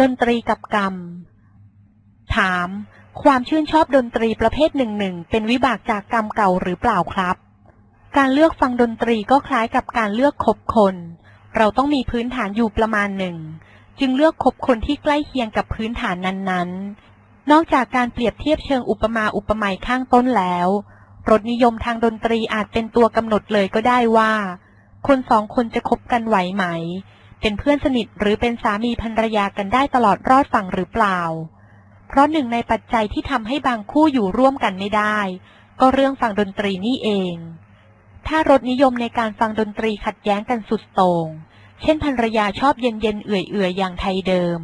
ดนตรีกับกรรม ถาม ความชื่นชอบดนตรีประเภทหนึ่งหนึ่งเป็นวิบากจากกรรมเก่าหรือเปล่าครับ การเลือกฟังดนตรีก็คล้ายกับการเลือกคบคน เราต้องมีพื้นฐานอยู่ประมาณหนึ่ง จึงเลือกคบคนที่ใกล้เคียงกับพื้นฐานนั้นๆ นอกจากการเปรียบเทียบเชิงอุปมาอุปไมยข้างต้นแล้วรสนิยมทางดนตรีอาจเป็นตัวกำหนดเลยก็ได้ว่า คนสองคนจะคบกันไหวไหม เป็นเพื่อนสนิทหรือเป็นสามีภรรยากันได้ตลอดรอดฝั่งหรือเปล่า เพราะหนึ่งในปัจจัยที่ทำให้บางคู่อยู่ร่วมกันไม่ได้ ก็เรื่องฟังดนตรีนี่เอง ถ้ารสนิยมในการฟังดนตรีขัดแย้งกันสุดโต่งเช่นภรรยาชอบเย็นเย็นเอื่อยเอื่อยๆอย่างไทยเดิม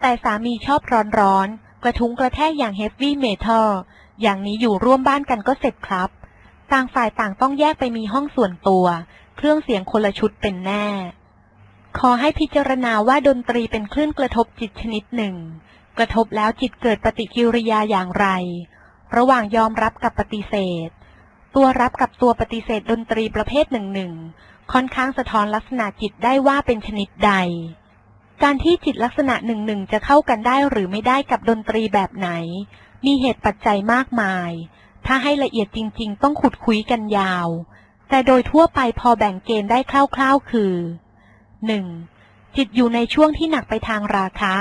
แต่สามีชอบร้อนร้อนกระทุ้งกระแทกอย่างเฮฟวี่เมทัลอย่างนี้อยู่ร่วมบ้านกันก็เสร็จครับ ต่างฝ่ายต่างต้องแยกไปมีห้องส่วนตัว เครื่องเสียงคนละชุดเป็นแน่ ขอให้พิจารณาว่าดนตรีเป็นคลื่นกระทบจิตชนิดหนึ่ง กระทบแล้วจิตเกิดปฏิกิริยาอย่างไร ระหว่างยอมรับกับปฏิเสธ ตัวรับกับตัวปฏิเสธดนตรีประเภทหนึ่งหนึ่งค่อนข้างสะท้อนลักษณะจิตได้ว่าเป็นชนิดใด การที่จิตลักษณะหนึ่งหนึ่งจะเข้ากันได้หรือไม่ได้กับดนตรีแบบไหน มีเหตุปัจจัยมากมาย ถ้าให้ละเอียดจริง ๆ ต้องขุดคุยกันยาว แต่โดยทั่วไปพอแบ่งเกณฑ์ได้คร่าวๆ คือ 1. จิตอยู่ในช่วงที่หนักไปทางราคะ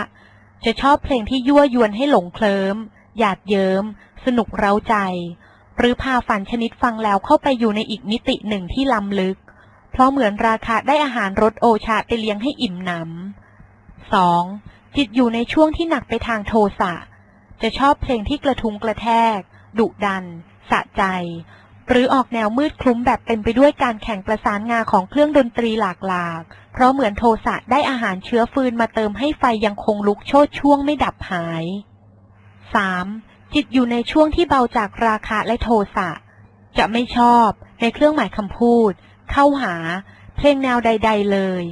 จะชอบเพลงที่ยั่วยวนให้หลงเคลิมหยาดเยิ้ม สนุกเร้าใจ หรือพาฝันชนิดฟังแล้วเข้าไปอยู่ในอีกมิติหนึ่งที่ล้ำลึก เพราะเหมือนราคะได้อาหารรสโอชาไปเลี้ยงให้อิ่มหนำ 2. จิตอยู่ในช่วงที่หนักไปทางโทสะ จะชอบเพลงที่กระทุงกระแทก ดุดัน สะใจ หรือออกแนวมืดคลุ้มแบบเต็มไปด้วยการแข่งประสานงาของเครื่องดนตรีหลากหลาก เพราะเหมือนโทสะได้อาหารเชื้อฟืนมาเติมให้ไฟยังคงลุกโชดช่วงไม่ดับหาย 3. จิตอยู่ในช่วงที่เบาจากราคะและโทสะ จะไม่ชอบ ในเครื่องหมายคำพูด เข้าหา เพลงแนวใด ๆ เลย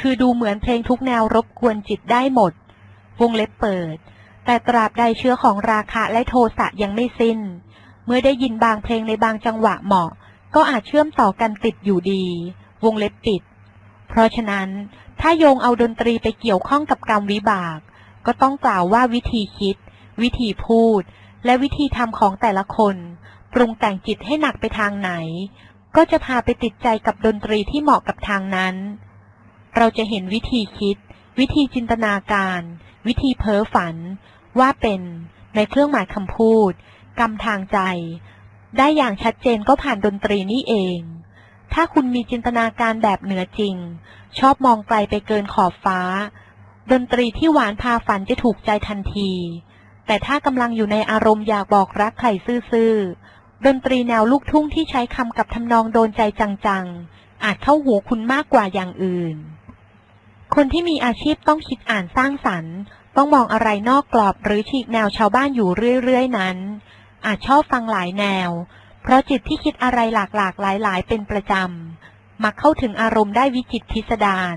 คือดูเหมือนเพลงทุกแนวรบกวนจิตได้หมด วงเล็บเปิด แต่ตราบใดเชื้อของราคะและโทสะยังไม่สิ้น เมื่อได้ยินบางเพลงในบางจังหวะเหมาะ ก็อาจเชื่อมต่อกันติดอยู่ดี วงเล็บปิด เพราะฉะนั้น ถ้าโยงเอาดนตรีไปเกี่ยวข้องกับกรรมวิบาก ก็ต้องกล่าวว่าวิธีคิด วิธีพูด และวิธีทำของแต่ละคน ปรุงแต่งจิตให้หนักไปทางไหน ก็จะพาไปติดใจกับดนตรีที่เหมาะกับทางนั้น เราจะเห็นวิธีคิด วิธีจินตนาการ วิธีเพ้อฝัน ว่าเป็นในเครื่องหมายคำพูด กรรมทางใจ ได้อย่างชัดเจนก็ผ่านดนตรีนี่เอง ถ้าคุณมีจินตนาการแบบเหนือจริง ชอบมองไกลไปเกินขอบฟ้า ดนตรีที่หวานพาฝันจะถูกใจทันที แต่ถ้ากำลังอยู่ในอารมณ์อยากบอกรักใครซื่อๆดนตรีแนวลูกทุ่งที่ใช้คำกับทำนองโดนใจจังๆ อาจเข้าหูคุณมากกว่าอย่างอื่น คนที่มีอาชีพต้องคิดอ่านสร้างสรรค์ต้องมองอะไรนอกกรอบหรือฉีกแนวชาวบ้านอยู่เรื่อย ๆ นั้น อาจชอบฟังหลายแนว เพราะจิตที่คิดอะไรหลากๆหลายๆเป็นประจำ มักเข้าถึงอารมณ์ได้วิจิตพิสดาร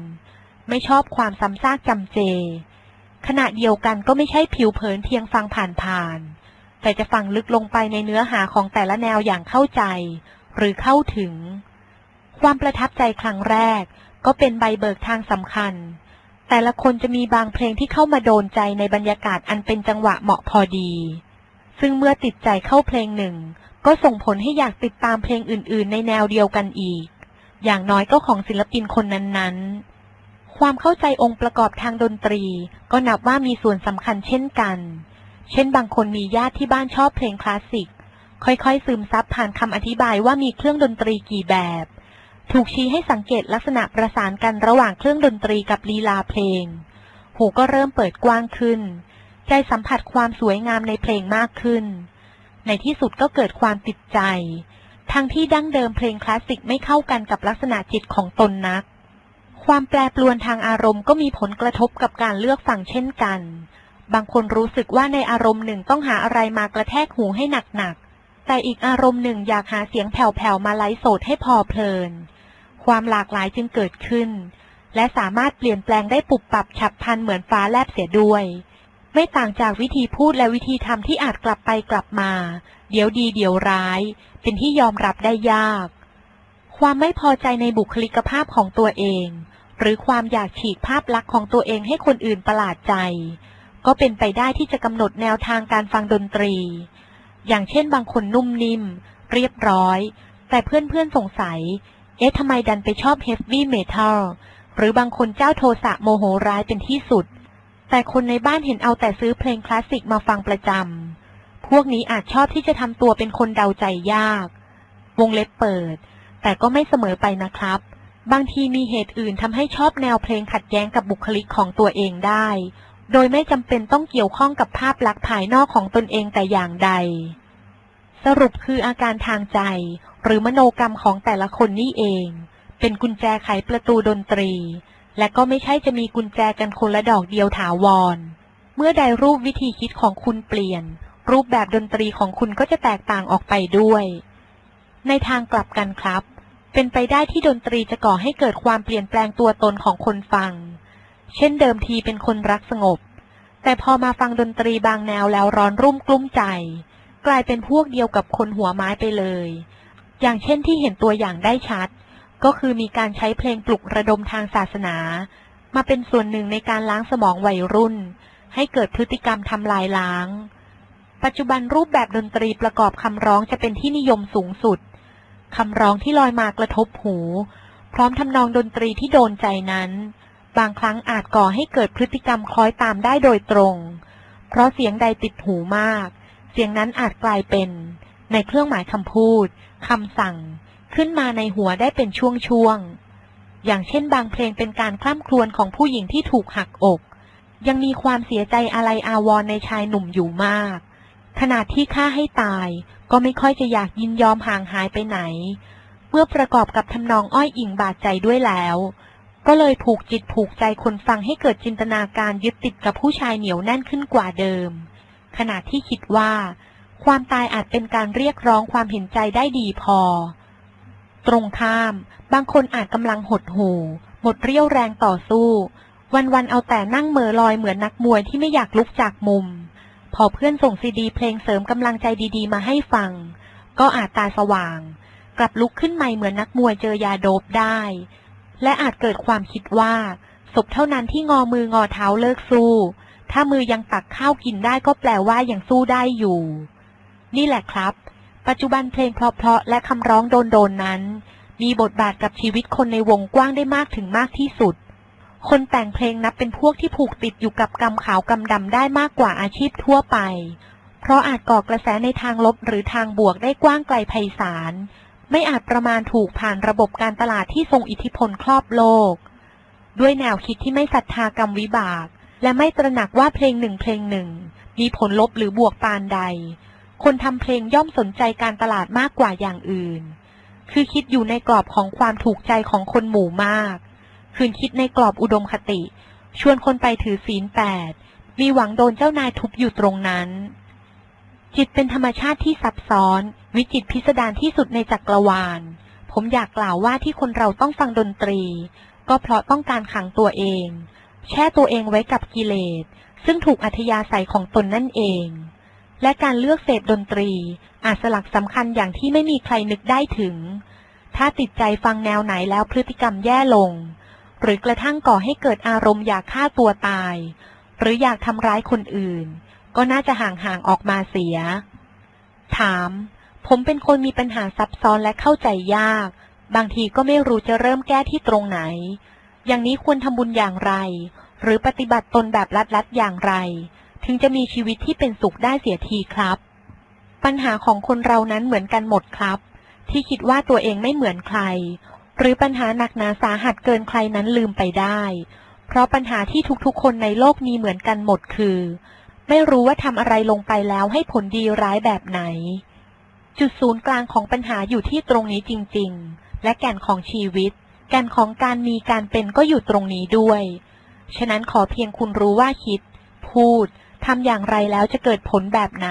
ไม่ชอบความซ้ำซากจำเจ ขณะเดียวกันก็ไม่ใช่ผิวเผินเพียงฟังผ่านๆ แต่จะฟังลึกลงไปในเนื้อหาของแต่ละแนวอย่างเข้าใจ หรือเข้าถึง ความประทับใจครั้งแรก ก็เป็นใบเบิกทางสำคัญ แต่ละคนจะมีบางเพลงที่เข้ามาโดนใจในบรรยากาศอันเป็นจังหวะเหมาะพอดี ซึ่งเมื่อติดใจเข้าเพลงหนึ่ง ก็ส่งผลให้อยากติดตามเพลงอื่น ๆ ในแนวเดียวกันอีก อย่างน้อยก็ของศิลปินคนนั้นๆ ความเข้าใจองค์ประกอบทางดนตรี ก็นับว่ามีส่วนสำคัญเช่นกัน เช่นบางคนมีญาติที่บ้านชอบเพลงคลาสสิก ค่อยๆ ซึมซับผ่านคำอธิบายว่ามีเครื่องดนตรีกี่แบบ ถูกชี้ให้สังเกตลักษณะประสานกันระหว่างเครื่องดนตรีกับลีลาเพลง หูก็เริ่มเปิดกว้างขึ้น ใจสัมผัสความสวยงามในเพลงมากขึ้น ในที่สุดก็เกิดความติดใจ ทั้งที่ดั้งเดิมเพลงคลาสสิกไม่เข้ากันกับลักษณะจิตของตนนัก ความแปรปรวนทางอารมณ์ก็มีผลกระทบกับการเลือกฟังเช่นกัน บางคนรู้สึกว่าในอารมณ์หนึ่งต้องหาอะไรมากระแทกหูให้หนักๆ แต่อีกอารมณ์หนึ่งอยากหาเสียงแผ่วๆมาไลฟ์โสดให้พอเพลิน ความหลากหลายจึงเกิดขึ้น และสามารถเปลี่ยนแปลงได้ปุบปับฉับพลันเหมือนฟ้าแลบเสียด้วย ไม่ต่างจากวิธีพูดและวิธีทำที่อาจกลับไปกลับมา เดี๋ยวดีเดี๋ยวร้าย เป็นที่ยอมรับได้ยาก ความไม่พอใจในบุคลิกภาพของตัวเอง หรือความอยากฉีกภาพลักษณ์ของตัวเองให้คนอื่นประหลาดใจ ก็เป็นไปได้ที่จะกำหนดแนวทางการฟังดนตรี อย่างเช่นบางคนนุ่มนิ่ม เรียบร้อย แต่เพื่อนๆสงสัย เอ๊ะทำไมดันไปชอบเฮฟวี่เมทัลหรือบางคนเจ้าโทสะโมโหร้ายเป็นที่สุด แต่คนในบ้านเห็นเอาแต่ซื้อเพลงคลาสสิกมาฟังประจำ พวกนี้อาจชอบที่จะทำตัวเป็นคนเดาใจยาก วงเล็บเปิด แต่ก็ไม่เสมอไปนะครับ บางทีมีเหตุอื่นทำให้ชอบแนวเพลงขัดแย้งกับบุคลิกของตัวเองได้ โดยไม่จำเป็นต้องเกี่ยวข้องกับภาพลักษณ์ภายนอกของตนเองแต่อย่างใด สรุปคืออาการทางใจ หรือมโนกรรมของแต่ละคนนี่เอง เป็นกุญแจไขประตูดนตรี และก็ไม่ใช่จะมีกุญแจกันคนละดอกเดียวถาวร เมื่อใดรูปวิธีคิดของคุณเปลี่ยน รูปแบบดนตรีของคุณก็จะแตกต่างออกไปด้วย ในทางกลับกันครับ เป็นไปได้ที่ดนตรีจะก่อให้เกิดความเปลี่ยนแปลงตัวตนของคนฟัง เช่นเดิมทีเป็นคนรักสงบ แต่พอมาฟังดนตรีบางแนวแล้วร้อนรุ่มกลุ้มใจ กลายเป็นพวกเดียวกับคนหัวไม้ไปเลย อย่างเช่นที่เห็นตัวอย่างได้ชัด ก็คือมีการใช้เพลงปลุกระดมทางศาสนา มาเป็นส่วนหนึ่งในการล้างสมองวัยรุ่น ให้เกิดพฤติกรรมทำลายล้าง ปัจจุบันรูปแบบดนตรีประกอบคำร้องจะเป็นที่นิยมสูงสุดคำร้องที่ลอยมากระทบหู พร้อมทำนองดนตรีที่โดนใจนั้น บางครั้งอาจก่อให้เกิดพฤติกรรมคล้อยตามได้โดยตรง เพราะเสียงใดติดหูมาก เสียงนั้นอาจกลายเป็น ในเครื่องหมายคำพูดคำสั่ง ขึ้นมาในหัวได้เป็นช่วงๆ อย่างเช่นบางเพลงเป็นการคล่ำครวญของผู้หญิงที่ถูกหักอก ยังมีความเสียใจอะไรอาวรในชายหนุ่มอยู่มาก ขนาดที่ฆ่าให้ตาย ก็ไม่ค่อยจะอยากยินยอมห่างหายไปไหน เมื่อประกอบกับทำนองอ้อยอิงบาดใจด้วยแล้ว ก็เลยผูกจิตผูกใจคนฟังให้เกิดจินตนาการยึดติดกับผู้ชายเหนียวแน่นขึ้นกว่าเดิม ขณะที่คิดว่า ความตายอาจเป็นการเรียกร้องความเห็นใจได้ดีพอ ตรงข้าม บางคนอาจกำลังหดหู่ หมดเรี่ยวแรงต่อสู้ วันๆเอาแต่นั่งเมอลอยเหมือนนักมวยที่ไม่อยากลุกจากมุม พอเพื่อนส่งซีดีเพลงเสริมกำลังใจดีๆ มาให้ฟัง ก็อาจตาสว่าง กลับลุกขึ้นใหม่เหมือนนักมวยเจอยาโดบได้ และอาจเกิดความคิดว่าศพเท่านั้นที่งอมืองอเท้าเลิกสู้ ถ้ามือยังตักข้าวกินได้ก็แปลว่ายังสู้ได้อยู่ นี่แหละครับ ปัจจุบันเพลงเพราะๆและคำร้องโดนๆนั้น มีบทบาทกับชีวิตคนในวงกว้างได้มากถึงมากที่สุด คนแต่งเพลงนับเป็นพวกที่ผูกติดอยู่กับกรรมขาวกรรมดำได้มากกว่าอาชีพทั่วไป เพราะอาจก่อกระแสในทางลบหรือทางบวกได้กว้างไกลไพศาล ไม่อาจประมาณถูกผ่านระบบการตลาดที่ทรงอิทธิพลครอบโลก ด้วยแนวคิดที่ไม่ศรัทธากรรมวิบาก และไม่ตระหนักว่าเพลงหนึ่งเพลงหนึ่งมีผลลบหรือบวกปานใด คนทำเพลงย่อมสนใจการตลาดมากกว่าอย่างอื่น คือคิดอยู่ในกรอบของความถูกใจของคนหมู่มาก คืนคิดในกรอบอุดมคติ ชวนคนไปถือศีลแปด มีหวังโดนเจ้านายทุบอยู่ตรงนั้น จิตเป็นธรรมชาติที่ซับซ้อน วิจิตพิสดารที่สุดในจักรวาล ผมอยากกล่าวว่าที่คนเราต้องฟังดนตรี ก็เพราะต้องการขังตัวเอง แช่ตัวเองไว้กับกิเลส ซึ่งถูกอัธยาศัยของตนนั่นเอง และการเลือกเสพดนตรี อาจสลักสำคัญอย่างที่ไม่มีใครนึกได้ถึง ถ้าติดใจฟังแนวไหนแล้วพฤติกรรมแย่ลง หรือกระทั่งก่อให้เกิดอารมณ์อยากฆ่าตัวตาย หรืออยากทำร้ายคนอื่น ก็น่าจะห่างๆออกมาเสีย ถาม ผมเป็นคนมีปัญหาซับซ้อนและเข้าใจยาก บางทีก็ไม่รู้จะเริ่มแก้ที่ตรงไหน อย่างนี้ควรทำบุญอย่างไร หรือปฏิบัติตนแบบลัดๆอย่างไร ถึงจะมีชีวิตที่เป็นสุขได้เสียทีครับ ปัญหาของคนเรานั้นเหมือนกันหมดครับ ที่คิดว่าตัวเองไม่เหมือนใคร หรือปัญหาหนักหนาสาหัสเกินใครนั้นลืมไปได้ เพราะปัญหาที่ทุกๆ คนในโลกมีเหมือนกันหมดคือ ไม่รู้ว่าทำอะไรลงไปแล้วให้ผลดีร้ายแบบไหน จุดศูนย์กลางของปัญหาอยู่ที่ตรงนี้จริง ๆ และแก่นของชีวิต แก่นของการมีการเป็นก็อยู่ตรงนี้ด้วย ฉะนั้นขอเพียงคุณรู้ว่าคิด พูด ทำอย่างไรแล้วจะเกิดผลแบบไหน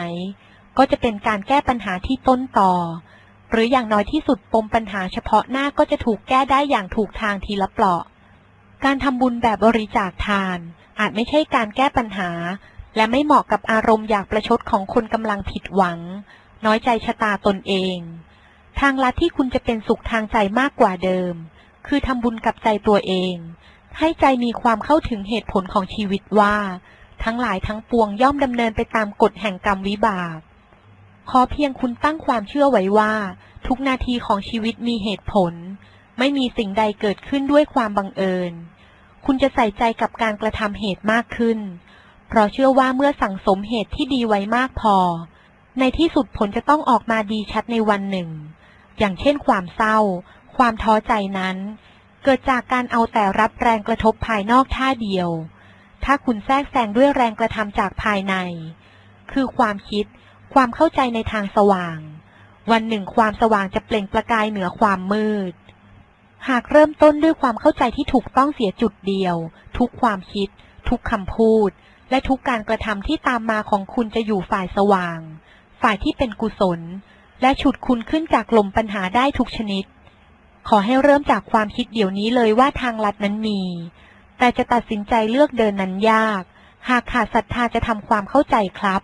ก็จะเป็นการแก้ปัญหาที่ต้นต่อ หรืออย่างน้อยที่สุดปมปัญหาเฉพาะหน้าก็จะถูกแก้ได้อย่างถูกทางทีละเปราะ การทำบุญแบบบริจาคทาน อาจไม่ใช่การแก้ปัญหา และไม่เหมาะกับอารมณ์อยากประชดของคนกำลังผิดหวัง น้อยใจชะตาตนเอง ทางลัดที่คุณจะเป็นสุขทางใจมากกว่าเดิม คือทำบุญกับใจตัวเอง ให้ใจมีความเข้าถึงเหตุผลของชีวิตว่า ทั้งหลายทั้งปวงย่อมดำเนินไปตามกฎแห่งกรรมวิบาก ขอเพียงคุณตั้งความเชื่อไว้ว่า ทุกนาทีของชีวิตมีเหตุผล ไม่มีสิ่งใดเกิดขึ้นด้วยความบังเอิญ คุณจะใส่ใจกับการกระทำเหตุมากขึ้น เพราะเชื่อว่าเมื่อสั่งสมเหตุที่ดีไว้มากพอ ในที่สุดผลจะต้องออกมาดีชัดในวันหนึ่ง อย่างเช่นความเศร้า ความท้อใจนั้น เกิดจากการเอาแต่รับแรงกระทบภายนอกท่าเดียว ถ้าคุณแทรกแซงด้วยแรงกระทำจากภายใน คือความคิด ความเข้าใจในทางสว่าง วันหนึ่งความสว่างจะเปล่งประกายเหนือความมืด หากเริ่มต้นด้วยความเข้าใจที่ถูกต้องเสียจุดเดียว ทุกความคิด ทุกคำพูด และทุกการกระทำที่ตามมาของคุณจะอยู่ฝ่ายสว่าง ฝ่ายที่เป็นกุศล และฉุดคุณขึ้นจากลมปัญหาได้ทุกชนิด ขอให้เริ่มจากความคิดเดี๋ยวนี้เลยว่าทางลัดนั้นมี แต่จะตัดสินใจเลือกเดินนั้นยาก หากขาดศรัทธาจะทำความเข้าใจครับ